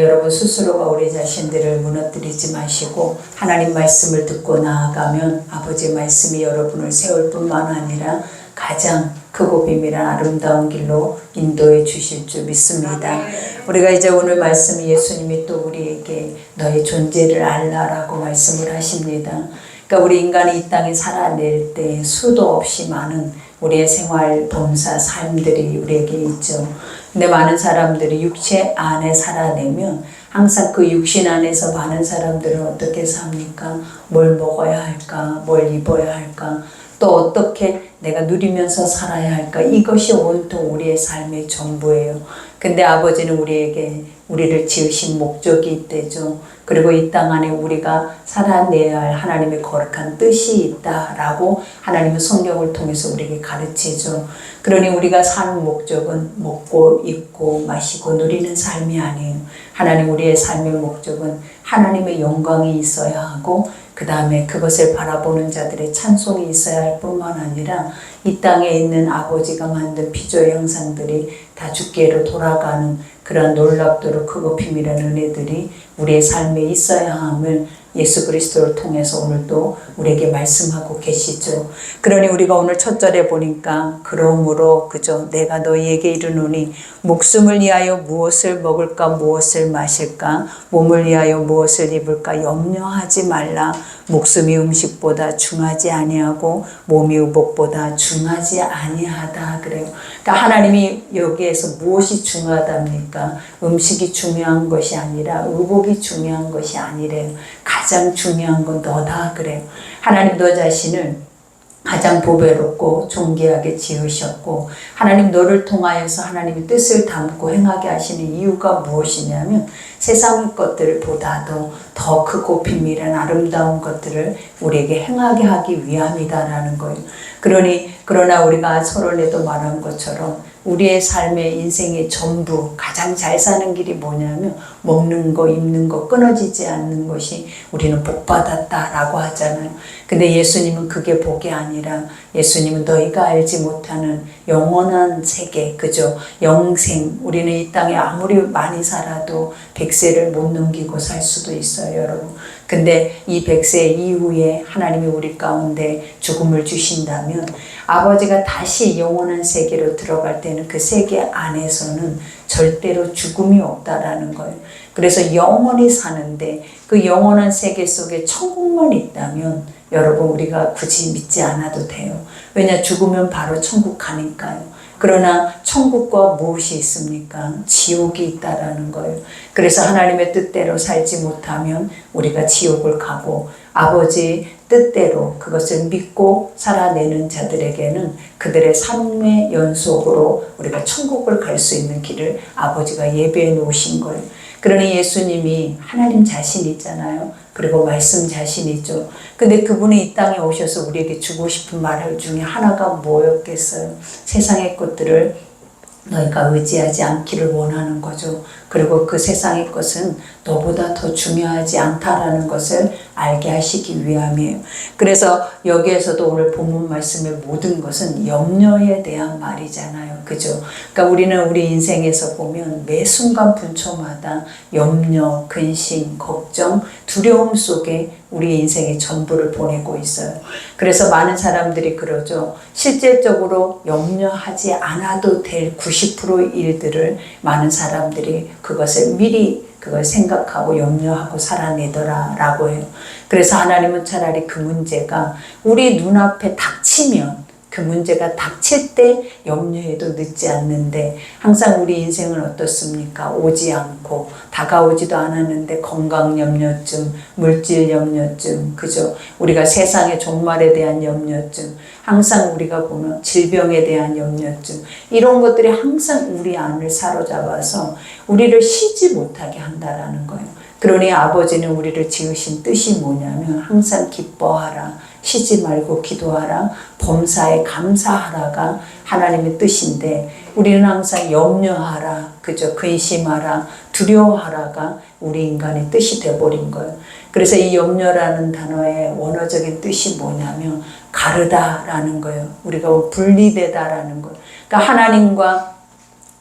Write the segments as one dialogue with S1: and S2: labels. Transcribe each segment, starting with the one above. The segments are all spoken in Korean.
S1: 여러분 스스로가 우리 자신들을 무너뜨리지 마시고 하나님 말씀을 듣고 나아가면 아버지 말씀이 여러분을 세울 뿐만 아니라 가장 크고 비밀한 아름다운 길로 인도해 주실 줄 믿습니다. 우리가 이제 오늘 말씀 예수님이 또 우리에게 너의 존재를 알라라고 말씀을 하십니다. 그러니까 우리 인간이 이 땅에 살아낼 때 수도 없이 많은 우리의 생활, 범사, 삶들이 우리에게 있죠. 근데 음. 많은 사람들이 육체 안에 살아내면 항상 그 육신 안에서 많은 사람들은 어떻게 삽니까? 뭘 먹어야 할까? 뭘 입어야 할까? 또 어떻게 내가 누리면서 살아야 할까? 이것이 온통 우리의 삶의 전부예요. 근데 아버지는 우리에게 우리를 지으신 목적이 있대죠. 그리고 이 땅 안에 우리가 살아내야 할 하나님의 거룩한 뜻이 있다라고 하나님의 성경을 통해서 우리에게 가르치죠. 그러니 우리가 사는 목적은 먹고 입고 마시고 누리는 삶이 아니에요. 하나님 우리의 삶의 목적은 하나님의 영광이 있어야 하고 그 다음에 그것을 바라보는 자들의 찬송이 있어야 할 뿐만 아니라 이 땅에 있는 아버지가 만든 피조의 형상들이 다죽게로 돌아가는 그런 놀랍도록 크고 비밀한 은혜들이 우리의 삶에 있어야 함을 예수 그리스도를 통해서 오늘도 우리에게 말씀하고 계시죠. 그러니 우리가 오늘 첫절에 보니까 그러므로 그저 내가 너희에게 이르노니 목숨을 위하여 무엇을 먹을까 무엇을 마실까 몸을 위하여 무엇을 입을까 염려하지 말라 목숨이 음식보다 중하지 아니하고 몸이 의복보다 중하지 아니하다 그래요. 그러니까 하나님이 여기에서 무엇이 중하답니까? 음식이 중요한 것이 아니라 의복이 중요한 것이 아니래요. 가장 중요한 건 너다 그래요. 하나님 너 자신을 가장 보배롭고 존귀하게 지으셨고 하나님 너를 통하여서 하나님의 뜻을 담고 행하게 하시는 이유가 무엇이냐면 세상 것들보다도 더 크고 비밀한 아름다운 것들을 우리에게 행하게 하기 위함이다라는 거예요. 그러니 그러나 우리가 서론에도 말한 것처럼 우리의 삶의 인생의 전부 가장 잘 사는 길이 뭐냐면 먹는 거 입는 거 끊어지지 않는 것이 우리는 복 받았다라고 하잖아요. 근데 예수님은 그게 복이 아니라 예수님은 너희가 알지 못하는 영원한 세계 그죠 영생 우리는 이 땅에 아무리 많이 살아도 백세를 못 넘기고 살 수도 있어요 여러분. 근데 이 100세 이후에 하나님이 우리 가운데 죽음을 주신다면 아버지가 다시 영원한 세계로 들어갈 때는 그 세계 안에서는 절대로 죽음이 없다라는 거예요. 그래서 영원히 사는데 그 영원한 세계 속에 천국만 있다면 여러분 우리가 굳이 믿지 않아도 돼요. 왜냐 죽으면 바로 천국 가니까요. 그러나 천국과 무엇이 있습니까? 지옥이 있다라는 거예요. 그래서 하나님의 뜻대로 살지 못하면 우리가 지옥을 가고 아버지 뜻대로 그것을 믿고 살아내는 자들에게는 그들의 삶의 연속으로 우리가 천국을 갈 수 있는 길을 아버지가 예배해 놓으신 거예요. 그러니 예수님이 하나님 자신이잖아요. 그리고 말씀 자신이죠. 근데 그분이 이 땅에 오셔서 우리에게 주고 싶은 말 중에 하나가 뭐였겠어요? 세상의 것들을 너희가 의지하지 않기를 원하는 거죠. 그리고 그 세상의 것은 너보다 더 중요하지 않다라는 것을 알게 하시기 위함이에요. 그래서 여기에서도 오늘 본문 말씀의 모든 것은 염려에 대한 말이잖아요. 그죠? 그러니까 우리는 우리 인생에서 보면 매 순간 분초마다 염려, 근심, 걱정, 두려움 속에 우리 인생의 전부를 보내고 있어요. 그래서 많은 사람들이 그러죠. 실제적으로 염려하지 않아도 될 90% 일들을 많은 사람들이 그것을 미리 그걸 생각하고 염려하고 살아내더라 라고 해요. 그래서 하나님은 차라리 그 문제가 우리 눈앞에 닥치면 그 문제가 닥칠 때 염려해도 늦지 않는데 항상 우리 인생은 어떻습니까? 오지 않고 다가오지도 않았는데 건강 염려증, 물질 염려증, 그죠? 우리가 세상의 종말에 대한 염려증, 항상 우리가 보면 질병에 대한 염려증 이런 것들이 항상 우리 안을 사로잡아서 우리를 쉬지 못하게 한다라는 거예요. 그러니 아버지는 우리를 지으신 뜻이 뭐냐면 항상 기뻐하라. 쉬지 말고 기도하라. 범사에 감사하라가 하나님의 뜻인데 우리는 항상 염려하라. 그저 근심하라. 두려워하라가 우리 인간의 뜻이 되어버린 거예요. 그래서 이 염려라는 단어의 원어적인 뜻이 뭐냐면 가르다라는 거예요. 우리가 분리되다라는 거예요. 그러니까 하나님과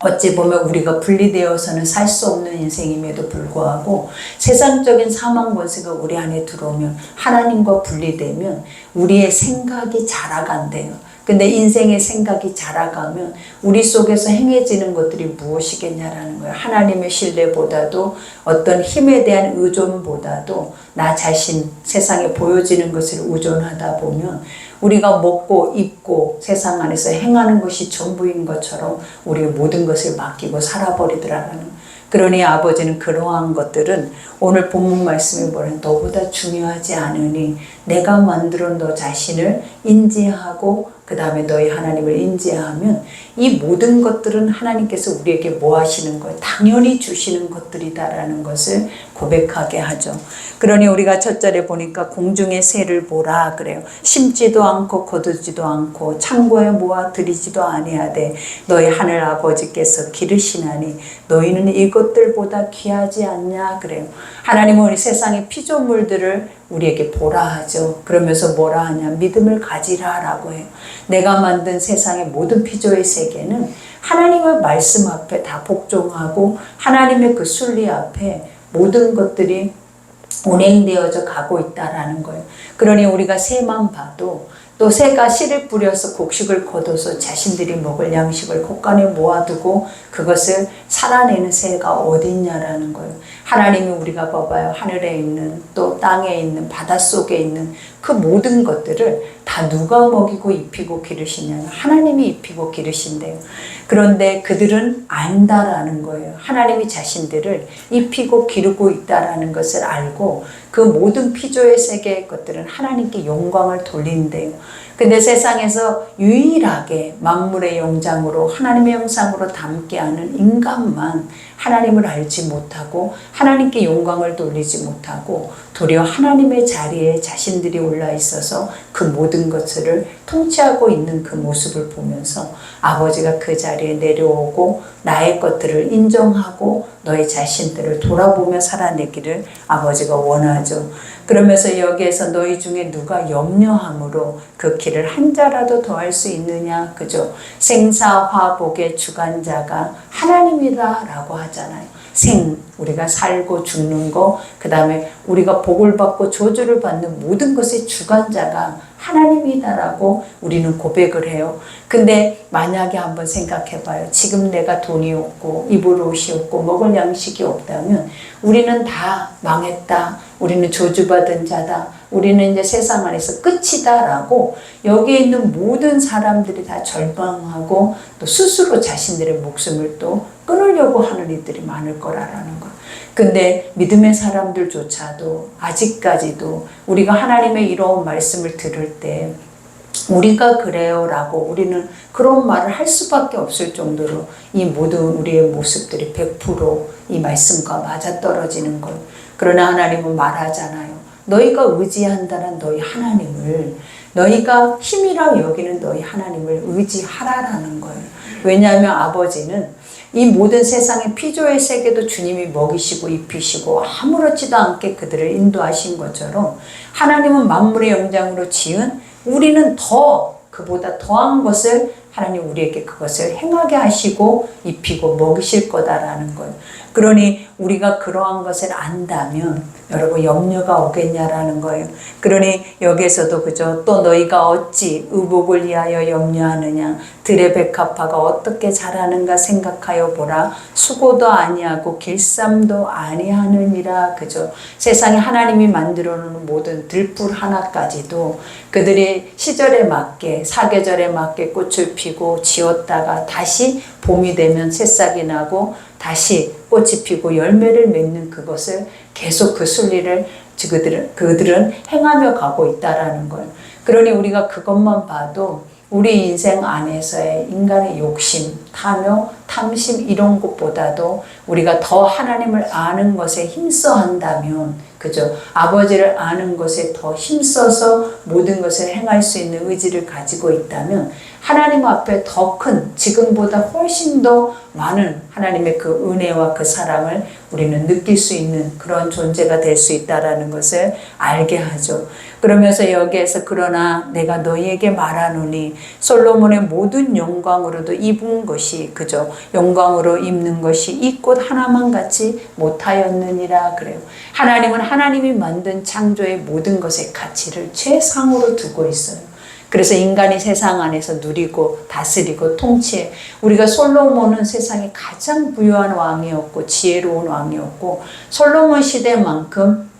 S1: 어찌 보면 우리가 분리되어서는 살 수 없는 인생임에도 불구하고 세상적인 사망 권세가 우리 안에 들어오면 하나님과 분리되면 우리의 생각이 자라간대요. 근데 인생의 생각이 자라가면 우리 속에서 행해지는 것들이 무엇이겠냐라는 거예요. 하나님의 신뢰보다도 어떤 힘에 대한 의존보다도 나 자신 세상에 보여지는 것을 의존하다 보면 우리가 먹고 입고 세상 안에서 행하는 것이 전부인 것처럼 우리의 모든 것을 맡기고 살아버리더라는 그러니 아버지는 그러한 것들은 오늘 본문 말씀이 뭐는 너보다 중요하지 않으니 내가 만들어 너 자신을 인지하고 그 다음에 너희 하나님을 인지하면 이 모든 것들은 하나님께서 우리에게 뭐 하시는 거예요? 당연히 주시는 것들이다라는 것을 고백하게 하죠. 그러니 우리가 첫절에 보니까 공중의 새를 보라 그래요. 심지도 않고 거두지도 않고 창고에 모아 들이지도 아니하되 너희 하늘 아버지께서 기르시나니 너희는 이것들보다 귀하지 않냐 그래요. 하나님은 우리 세상의 피조물들을 우리에게 보라 하죠. 그러면서 뭐라 하냐. 믿음을 가지라 라고 해요. 내가 만든 세상의 모든 피조의 세계는 하나님의 말씀 앞에 다 복종하고 하나님의 그 순리 앞에 모든 것들이 운행되어져 가고 있다라는 거예요. 그러니 우리가 새만 봐도 또 새가 씨를 뿌려서 곡식을 거둬서 자신들이 먹을 양식을 곳간에 모아두고 그것을 살아내는 새가 어딨냐라는 거예요. 하나님이 우리가 봐봐요. 하늘에 있는 또 땅에 있는 바닷속에 있는 그 모든 것들을 다 누가 먹이고 입히고 기르시냐 하나님이 입히고 기르신대요. 그런데 그들은 안다라는 거예요. 하나님이 자신들을 입히고 기르고 있다라는 것을 알고 그 모든 피조의 세계의 것들은 하나님께 영광을 돌린대요. 근데 세상에서 유일하게 만물의 영장으로 하나님의 형상으로 담게 하는 인간만 하나님을 알지 못하고 하나님께 영광을 돌리지 못하고 도리어 하나님의 자리에 자신들이 올라 있어서 그 모든 것을 통치하고 있는 그 모습을 보면서 아버지가 그 자리에 내려오고 나의 것들을 인정하고 너의 자신들을 돌아보며 살아내기를 아버지가 원하죠. 그러면서 여기에서 너희 중에 누가 염려함으로 그 길을 한 자라도 더할 수 있느냐, 그죠? 생사화복의 주관자가 하나님이다라고 하잖아요. 생, 우리가 살고 죽는 거, 그 다음에 우리가 복을 받고 저주를 받는 모든 것의 주관자가 하나님이다라고 우리는 고백을 해요. 근데 만약에 한번 생각해 봐요. 지금 내가 돈이 없고, 입을 옷이 없고, 먹을 양식이 없다면 우리는 다 망했다. 우리는 저주받은 자다. 우리는 이제 세상 안에서 끝이다라고 여기에 있는 모든 사람들이 다 절망하고 또 스스로 자신들의 목숨을 또 끊으려고 하는 이들이 많을 거라라는 것. 근데 믿음의 사람들조차도 아직까지도 우리가 하나님의 이런 말씀을 들을 때 우리가 그래요 라고 우리는 그런 말을 할 수밖에 없을 정도로 이 모든 우리의 모습들이 100%이 말씀과 맞아떨어지는 것. 그러나 하나님은 말하잖아요. 너희가 의지한다는 너희 하나님을 너희가 힘이라 여기는 너희 하나님을 의지하라라는 거예요. 왜냐하면 아버지는 이 모든 세상의 피조의 세계도 주님이 먹이시고 입히시고 아무렇지도 않게 그들을 인도하신 것처럼 하나님은 만물의 영장으로 지은 우리는 더 그보다 더한 것을 하나님 우리에게 그것을 행하게 하시고 입히고 먹이실 거다라는 거예요. 그러니 우리가 그러한 것을 안다면 여러분 염려가 오겠냐라는 거예요. 그러니 여기에서도 그저 또 너희가 어찌 의복을 위하여 염려하느냐 들의 백합화가 어떻게 자라는가 생각하여 보라 수고도 아니하고 길쌈도 아니하느니라 그죠 세상에 하나님이 만들어 놓은 모든 들풀 하나까지도 그들의 시절에 맞게 사계절에 맞게 꽃을 피고 지었다가 다시 봄이 되면 새싹이 나고 다시 꽃이 피고 열매를 맺는 그것을 계속 그 순리를 그들은, 그들은 행하며 가고 있다라는 거예요. 그러니 우리가 그것만 봐도 우리 인생 안에서의 인간의 욕심, 탐욕, 탐심 이런 것보다도 우리가 더 하나님을 아는 것에 힘써 한다면 그죠? 아버지를 아는 것에 더 힘써서 모든 것을 행할 수 있는 의지를 가지고 있다면 하나님 앞에 더 큰 지금보다 훨씬 더 많은 하나님의 그 은혜와 그 사랑을 우리는 느낄 수 있는 그런 존재가 될 수 있다라는 것을 알게 하죠. 그러면서 여기에서 그러나 내가 너희에게 말하노니 솔로몬의 모든 영광으로도 입은 것이 그저 영광으로 입는 것이 이 꽃 하나만 같이 못하였느니라 그래요. 하나님은 하나님이 만든 창조의 모든 것의 가치를 최상으로 두고 있어요. 그래서 인간이 세상 안에서 누리고 다스리고 통치해 우리가 솔로몬은 세상에 가장 부유한 왕이었고 지혜로운 왕이었고 솔로몬 시대만큼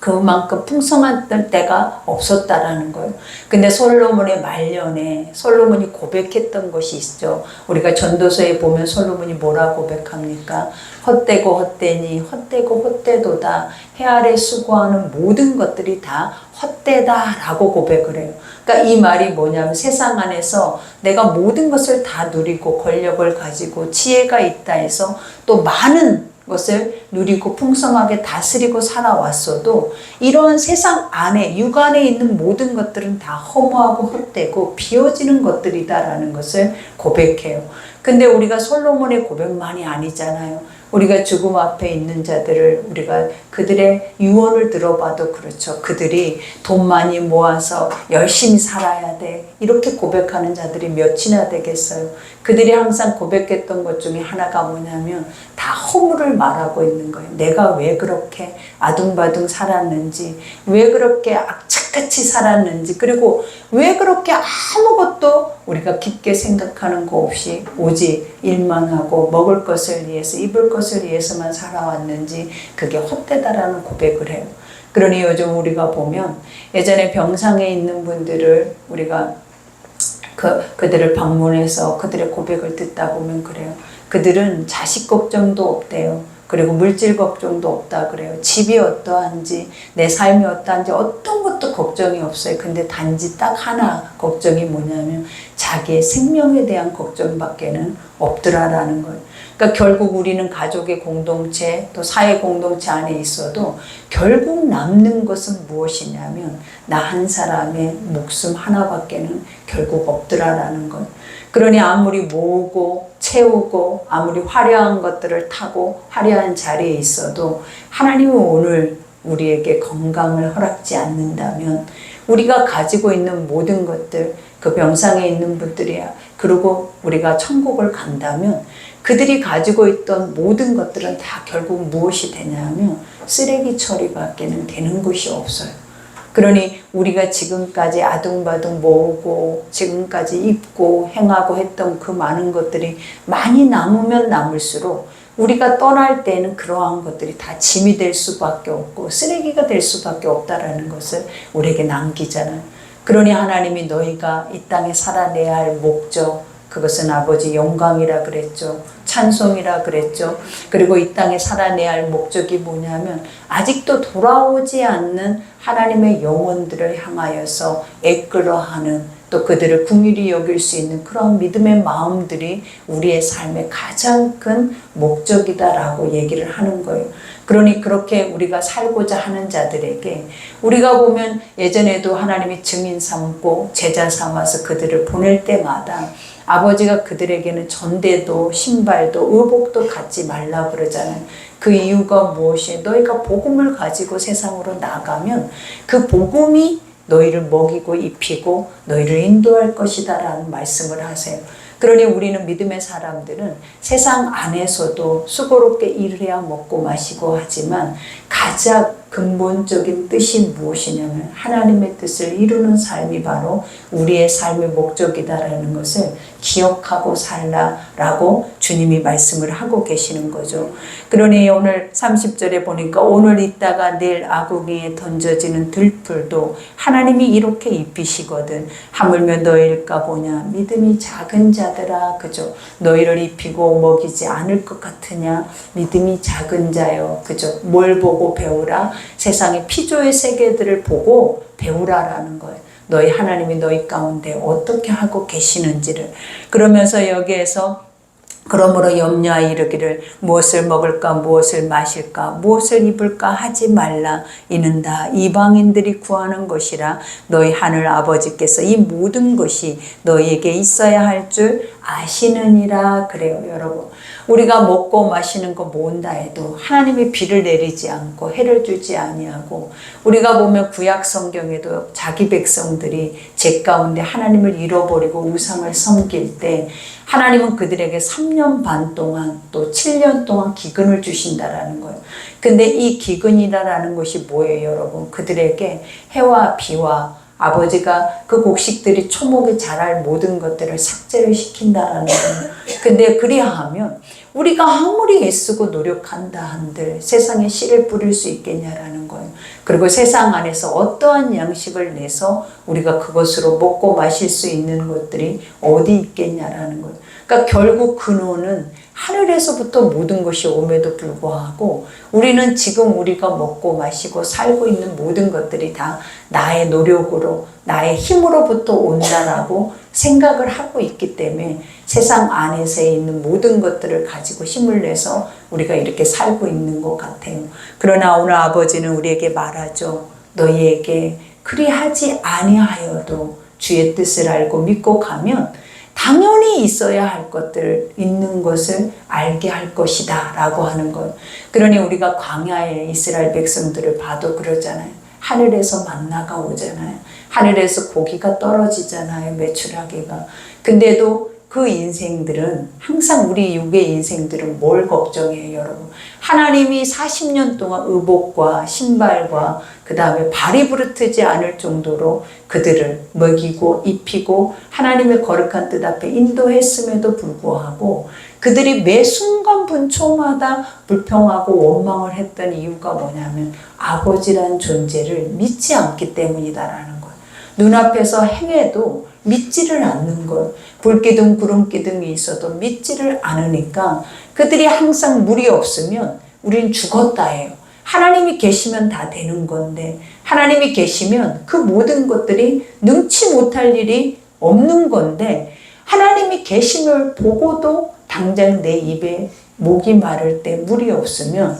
S1: 그만큼 풍성한 때가 없었다라는 거예요. 근데 솔로몬의 말년에 솔로몬이 고백했던 것이 있죠. 우리가 전도서에 보면 솔로몬이 뭐라 고백합니까? 헛되고 헛되니 헛되고 헛되도다 해 아래 수고하는 모든 것들이 다 헛되다라고 고백을 해요. 그러니까 이 말이 뭐냐면 세상 안에서 내가 모든 것을 다 누리고 권력을 가지고 지혜가 있다 해서 또 많은 것을 누리고 풍성하게 다스리고 살아왔어도 이러한 세상 안에 육안에 있는 모든 것들은 다 허무하고 헛되고 비어지는 것들이다라는 것을 고백해요. 근데 우리가 솔로몬의 고백만이 아니잖아요. 우리가 죽음 앞에 있는 자들을 우리가 그들의 유언을 들어봐도 그렇죠. 그들이 돈 많이 모아서 열심히 살아야 돼. 이렇게 고백하는 자들이 몇이나 되겠어요. 그들이 항상 고백했던 것 중에 하나가 뭐냐면 다 허물을 말하고 있는 거예요. 내가 왜 그렇게 아둥바둥 살았는지, 왜 그렇게 악착 똑같이 살았는지 그리고 왜 그렇게 아무것도 우리가 깊게 생각하는 거 없이 오직 일만 하고 먹을 것을 위해서 입을 것을 위해서만 살아왔는지 그게 헛되다라는 고백을 해요. 그러니 요즘 우리가 보면 예전에 병상에 있는 분들을 우리가 그, 그들을 방문해서 그들의 고백을 듣다 보면 그래요. 그들은 자식 걱정도 없대요. 그리고 물질 걱정도 없다 그래요. 집이 어떠한지, 내 삶이 어떠한지 어떤 것도 걱정이 없어요. 근데 단지 딱 하나 걱정이 뭐냐면 자기의 생명에 대한 걱정밖에는 없더라라는 거예요. 그러니까 결국 우리는 가족의 공동체 또 사회 공동체 안에 있어도 결국 남는 것은 무엇이냐면 나 한 사람의 목숨 하나밖에는 결국 없더라라는 거예요. 그러니 아무리 모으고 채우고 아무리 화려한 것들을 타고 화려한 자리에 있어도 하나님은 오늘 우리에게 건강을 허락지 않는다면 우리가 가지고 있는 모든 것들 그 병상에 있는 분들이야 그리고 우리가 천국을 간다면 그들이 가지고 있던 모든 것들은 다 결국 무엇이 되냐면 쓰레기 처리밖에는 되는 것이 없어요. 그러니 우리가 지금까지 아둥바둥 모으고 지금까지 입고 행하고 했던 그 많은 것들이 많이 남으면 남을수록 우리가 떠날 때는 그러한 것들이 다 짐이 될 수밖에 없고 쓰레기가 될 수밖에 없다라는 것을 우리에게 남기잖아요. 그러니 하나님이 너희가 이 땅에 살아내야 할 목적, 그것은 아버지 영광이라 그랬죠. 찬송이라 그랬죠. 그리고 이 땅에 살아내야 할 목적이 뭐냐면 아직도 돌아오지 않는 하나님의 영혼들을 향하여서 애끌어하는 또 그들을 궁일이 여길 수 있는 그런 믿음의 마음들이 우리의 삶의 가장 큰 목적이다라고 얘기를 하는 거예요. 그러니 그렇게 우리가 살고자 하는 자들에게 우리가 보면 예전에도 하나님이 증인 삼고 제자 삼아서 그들을 보낼 때마다 아버지가 그들에게는 전대도 신발도 의복도 갖지 말라 그러잖아요. 그 이유가 무엇이 너희가 복음을 가지고 세상으로 나가면 그 복음이 너희를 먹이고 입히고 너희를 인도할 것이다 라는 말씀을 하세요. 그러니 우리는 믿음의 사람들은 세상 안에서도 수고롭게 일 해야 먹고 마시고 하지만 가장 근본적인 뜻이 무엇이냐면 하나님의 뜻을 이루는 삶이 바로 우리의 삶의 목적이다라는 것을 기억하고 살라라고 주님이 말씀을 하고 계시는 거죠. 그러니 오늘 30절에 보니까 오늘 있다가 내일 아궁이에 던져지는 들풀도 하나님이 이렇게 입히시거든. 하물며 너일까 보냐. 믿음이 작은 자들아. 그죠. 너희를 입히고 먹이지 않을 것 같으냐. 믿음이 작은 자요. 그죠. 뭘 보고 배우라. 세상의 피조의 세계들을 보고 배우라라는 거예요. 너희 하나님이 너희 가운데 어떻게 하고 계시는지를. 그러면서 여기에서 그러므로 염려하 이르기를 무엇을 먹을까 무엇을 마실까 무엇을 입을까 하지 말라 이는 다 이방인들이 구하는 것이라 너희 하늘 아버지께서 이 모든 것이 너희에게 있어야 할줄 아시느니라 그래요 여러분 우리가 먹고 마시는 거모은다 해도 하나님이 비를 내리지 않고 해를 주지 아니하고 우리가 보면 구약 성경에도 자기 백성들이 제 가운데 하나님을 잃어버리고 우상을 섬길 때 하나님은 그들에게 3년 반 동안 또 7년 동안 기근을 주신다라는 거예요 근데 이 기근이라는 것이 뭐예요 여러분 그들에게 해와 비와 아버지가 그 곡식들이 초목에 자랄 모든 것들을 삭제를 시킨다라는 거예요. 근데 그리하면 우리가 아무리 애쓰고 노력한다 한들 세상에 씨를 뿌릴 수 있겠냐라는 거예요. 그리고 세상 안에서 어떠한 양식을 내서 우리가 그것으로 먹고 마실 수 있는 것들이 어디 있겠냐라는 거예요. 그러니까 결국 근원은 하늘에서부터 모든 것이 오에도 불구하고 우리는 지금 우리가 먹고 마시고 살고 있는 모든 것들이 다 나의 노력으로 나의 힘으로부터 온다라고 생각을 하고 있기 때문에 세상 안에서 있는 모든 것들을 가지고 힘을 내서 우리가 이렇게 살고 있는 것 같아요. 그러나 오늘 아버지는 우리에게 말하죠. 너희에게 그리하지 아니하여도 주의 뜻을 알고 믿고 가면 당연히 있어야 할 것들 있는 것을 알게 할 것이다 라고 하는 것 그러니 우리가 광야에 이스라엘 백성들을 봐도 그러잖아요 하늘에서 만나가 오잖아요 하늘에서 고기가 떨어지잖아요 매출하기가 근데도 그 인생들은 항상 우리 육의 인생들은 뭘 걱정해요 여러분 하나님이 40년 동안 의복과 신발과 그 다음에 발이 부르트지 않을 정도로 그들을 먹이고 입히고 하나님의 거룩한 뜻 앞에 인도했음에도 불구하고 그들이 매 순간 분초마다 불평하고 원망을 했던 이유가 뭐냐면 아버지란 존재를 믿지 않기 때문이다라는 것. 눈앞에서 행해도 믿지를 않는 것. 불기둥 구름기둥이 있어도 믿지를 않으니까 그들이 항상 물이 없으면 우린 죽었다예요. 하나님이 계시면 다 되는 건데 하나님이 계시면 그 모든 것들이 능치 못할 일이 없는 건데 하나님이 계심을 보고도 당장 내 입에 목이 마를 때 물이 없으면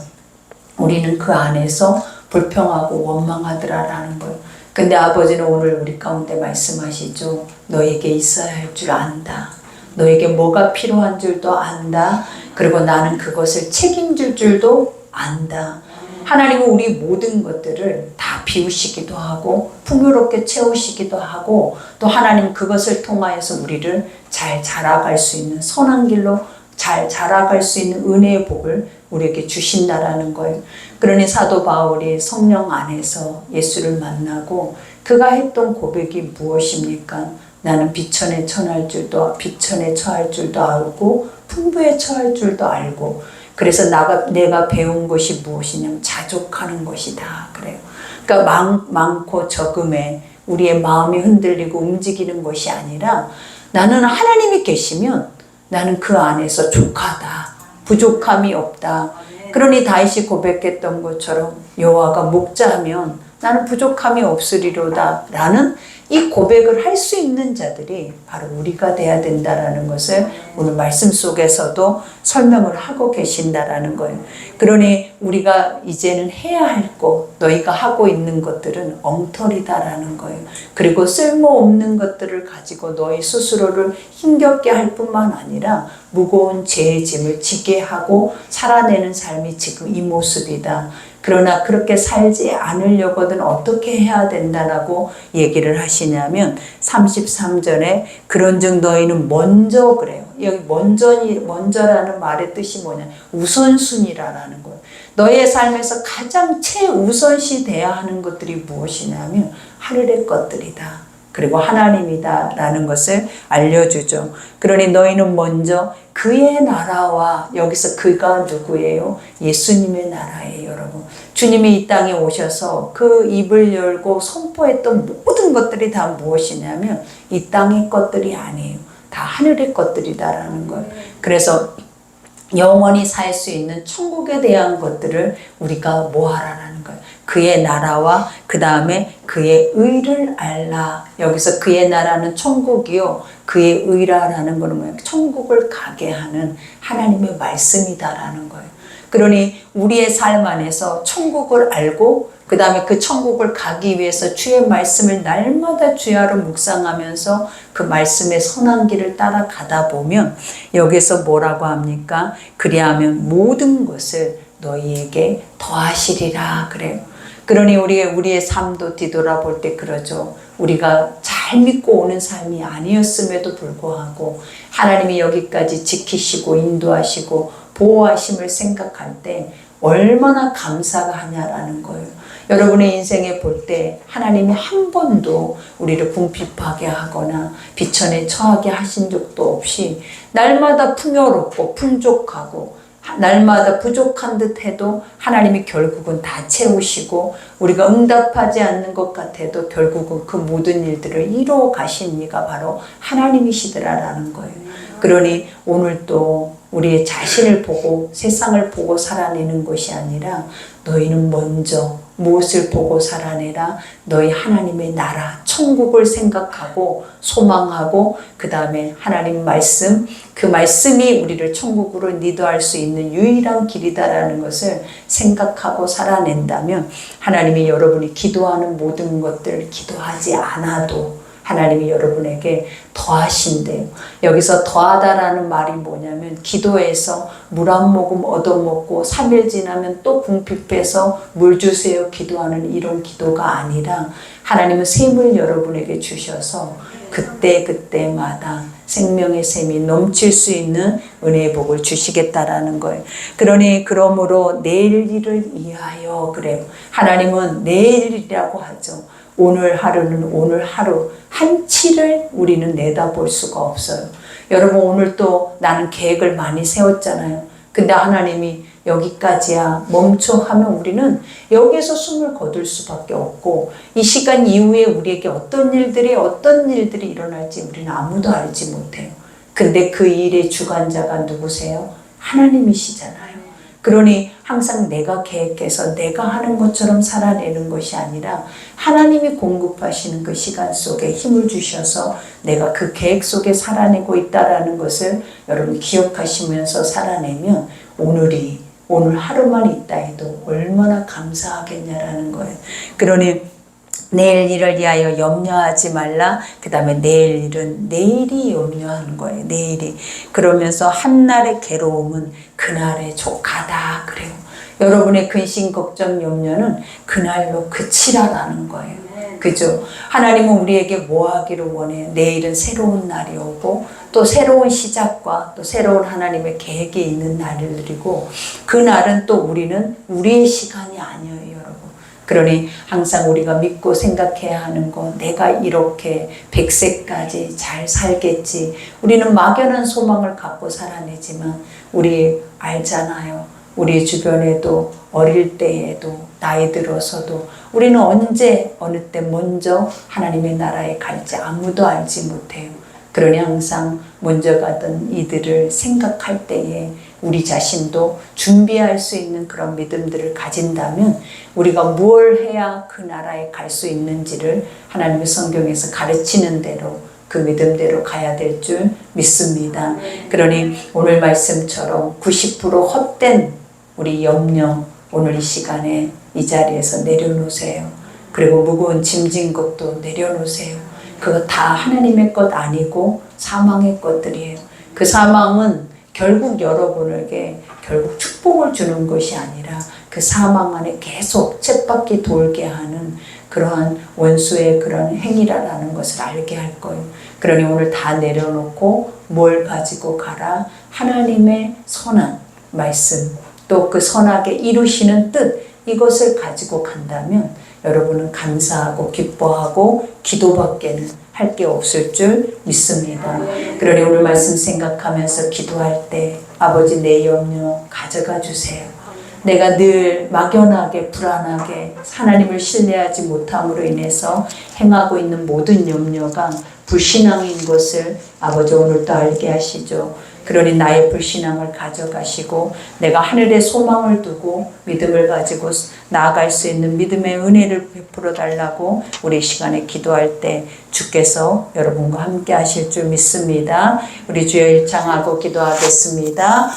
S1: 우리는 그 안에서 불평하고 원망하더라라는 거예요. 근데 아버지는 오늘 우리 가운데 말씀하시죠. 너에게 있어야 할 줄 안다. 너에게 뭐가 필요한 줄도 안다. 그리고 나는 그것을 책임질 줄도 안다. 하나님은 우리 모든 것들을 다 비우시기도 하고 풍요롭게 채우시기도 하고 또 하나님 그것을 통하여서 우리를 잘 자라갈 수 있는 선한 길로 잘 자라갈 수 있는 은혜의 복을 우리에게 주신다라는 거예요. 그러니 사도 바울이 성령 안에서 예수를 만나고 그가 했던 고백이 무엇입니까? 나는 비천에 처할 줄도 비천에 처할 줄도 알고 풍부에 처할 줄도 알고 그래서 나가 내가 배운 것이 무엇이냐면 자족하는 것이다 그래요. 그러니까 많, 많고 적음에 우리의 마음이 흔들리고 움직이는 것이 아니라 나는 하나님이 계시면 나는 그 안에서 족하다. 부족함이 없다. 아, 네. 그러니 다윗이 고백했던 것처럼 여호와가 목자하면 나는 부족함이 없으리로다라는 이 고백을 할 수 있는 자들이 바로 우리가 돼야 된다라는 것을 오늘 말씀 속에서도 설명을 하고 계신다라는 거예요. 그러니 우리가 이제는 해야 할 것, 너희가 하고 있는 것들은 엉터리다라는 거예요. 그리고 쓸모없는 것들을 가지고 너희 스스로를 힘겹게 할 뿐만 아니라 무거운 죄의 짐을 지게 하고 살아내는 삶이 지금 이 모습이다. 그러나 그렇게 살지 않으려거든 어떻게 해야 된다라고 얘기를 하시냐면 33절에 그런즉 너희는 먼저 그래요. 여기 먼저니 먼저라는 말의 뜻이 뭐냐? 우선순위라는 거예요. 너의 삶에서 가장 최우선시 돼야 하는 것들이 무엇이냐면 하늘의 것들이다. 그리고 하나님이다라는 것을 알려주죠. 그러니 너희는 먼저 그의 나라와 여기서 그가 누구예요? 예수님의 나라예요, 여러분. 주님이 이 땅에 오셔서 그 입을 열고 선포했던 모든 것들이 다 무엇이냐면 이 땅의 것들이 아니에요. 다 하늘의 것들이다라는 걸. 그래서 영원히 살 수 있는 천국에 대한 것들을 우리가 모아라라는 거예요. 그의 나라와 그 다음에 그의 의를 알라. 여기서 그의 나라는 천국이요. 그의 의라라는 거는 뭐예요? 천국을 가게 하는 하나님의 말씀이다라는 거예요. 그러니 우리의 삶 안에서 천국을 알고 그 다음에 그 천국을 가기 위해서 주의 말씀을 날마다 주야로 묵상하면서 그 말씀의 선한 길을 따라가다 보면 여기서 뭐라고 합니까? 그리하면 모든 것을 너희에게 더하시리라 그래요. 그러니 우리의 우리의 삶도 뒤돌아볼 때 그러죠. 우리가 잘 믿고 오는 삶이 아니었음에도 불구하고 하나님이 여기까지 지키시고 인도하시고 보호하심을 생각할 때 얼마나 감사가 하냐라는 거예요. 여러분의 인생에 볼 때 하나님이 한 번도 우리를 궁핍하게 하거나 비천에 처하게 하신 적도 없이 날마다 풍요롭고 풍족하고 날마다 부족한 듯 해도 하나님이 결국은 다 채우시고 우리가 응답하지 않는 것 같아도 결국은 그 모든 일들을 이루어 가신 이가 바로 하나님이시더라라는 거예요. 그러니 오늘또 우리의 자신을 보고 세상을 보고 살아내는 것이 아니라 너희는 먼저 무엇을 보고 살아내라. 너희 하나님의 나라, 천국을 생각하고 소망하고 그 다음에 하나님 말씀, 그 말씀이 우리를 천국으로 인도할 수 있는 유일한 길이다라는 것을 생각하고 살아낸다면 하나님이 여러분이 기도하는 모든 것들 기도하지 않아도 하나님이 여러분에게 더하신대요. 여기서 더하다라는 말이 뭐냐면 기도해서 물 한 모금 얻어먹고 3일 지나면 또 궁핍해서 물 주세요 기도하는 이런 기도가 아니라 하나님은 샘을 여러분에게 주셔서 그때그때마다 생명의 샘이 넘칠 수 있는 은혜의 복을 주시겠다라는 거예요. 그러니 그러므로 내일 일을 위하여 그래요. 하나님은 내일이라고 하죠. 오늘 하루는 오늘 하루 한 치를 우리는 내다볼 수가 없어요. 여러분 오늘 또 나는 계획을 많이 세웠잖아요. 근데 하나님이 여기까지야 멈춰 하면 우리는 여기서 숨을 거둘 수밖에 없고 이 시간 이후에 우리에게 어떤 일들이 어떤 일들이 일어날지 우리는 아무도 알지 못해요. 근데 그 일의 주관자가 누구세요? 하나님이시잖아요. 그러니 항상 내가 계획해서 내가 하는 것처럼 살아내는 것이 아니라 하나님이 공급하시는 그 시간 속에 힘을 주셔서 내가 그 계획 속에 살아내고 있다라는 것을 여러분 기억하시면서 살아내면 오늘이 오늘 하루만 있다 해도 얼마나 감사하겠냐라는 거예요. 그러니 내일 일을 위하여 염려하지 말라. 그 다음에 내일 일은 내일이 염려하는 거예요. 내일이. 그러면서 한날의 괴로움은 그날의 조카다 그래요. 여러분의 근심, 걱정, 염려는 그날로 그치라라는 거예요. 네. 그죠? 하나님은 우리에게 뭐 하기를 원해요? 내일은 새로운 날이 오고 또 새로운 시작과 또 새로운 하나님의 계획이 있는 날이고 그 날은 또 우리는 우리의 시간이 아니에요. 그러니 항상 우리가 믿고 생각해야 하는 거 내가 이렇게 백세까지잘 살겠지. 우리는 막연한 소망을 갖고 살아내지만 우리 알잖아요. 우리 주변에도 어릴 때에도 나이 들어서도 우리는 언제 어느 때 먼저 하나님의 나라에 갈지 아무도 알지 못해요. 그러니 항상 먼저 가던 이들을 생각할 때에 우리 자신도 준비할 수 있는 그런 믿음들을 가진다면 우리가 무엇 해야 그 나라에 갈 수 있는지를 하나님의 성경에서 가르치는 대로 그 믿음대로 가야 될 줄 믿습니다. 그러니 오늘 말씀처럼 90% 헛된 우리 염려 오늘 이 시간에 이 자리에서 내려놓으세요. 그리고 무거운 짐진 것도 내려놓으세요. 그거 다 하나님의 것 아니고 사망의 것들이에요. 그 사망은 결국 여러분에게 결국 축복을 주는 것이 아니라 그 사망 안에 계속 쳇바퀴 돌게 하는 그러한 원수의 그런 행위라는 것을 알게 할 거예요. 그러니 오늘 다 내려놓고 뭘 가지고 가라? 하나님의 선한 말씀, 또 그 선하게 이루시는 뜻, 이것을 가지고 간다면 여러분은 감사하고 기뻐하고 기도밖에는 할 게 없을 줄 믿습니다. 그러니 오늘 말씀 생각하면서 기도할 때 아버지 내 염려 가져가 주세요. 내가 늘 막연하게 불안하게 하나님을 신뢰하지 못함으로 인해서 행하고 있는 모든 염려가 불신앙인 것을 아버지 오늘도 알게 하시죠. 그러니 나의 불신앙을 가져가시고 내가 하늘에 소망을 두고 믿음을 가지고 나아갈 수 있는 믿음의 은혜를 베풀어 달라고 우리 시간에 기도할 때 주께서 여러분과 함께 하실 줄 믿습니다. 우리 주여 일창하고 기도하겠습니다.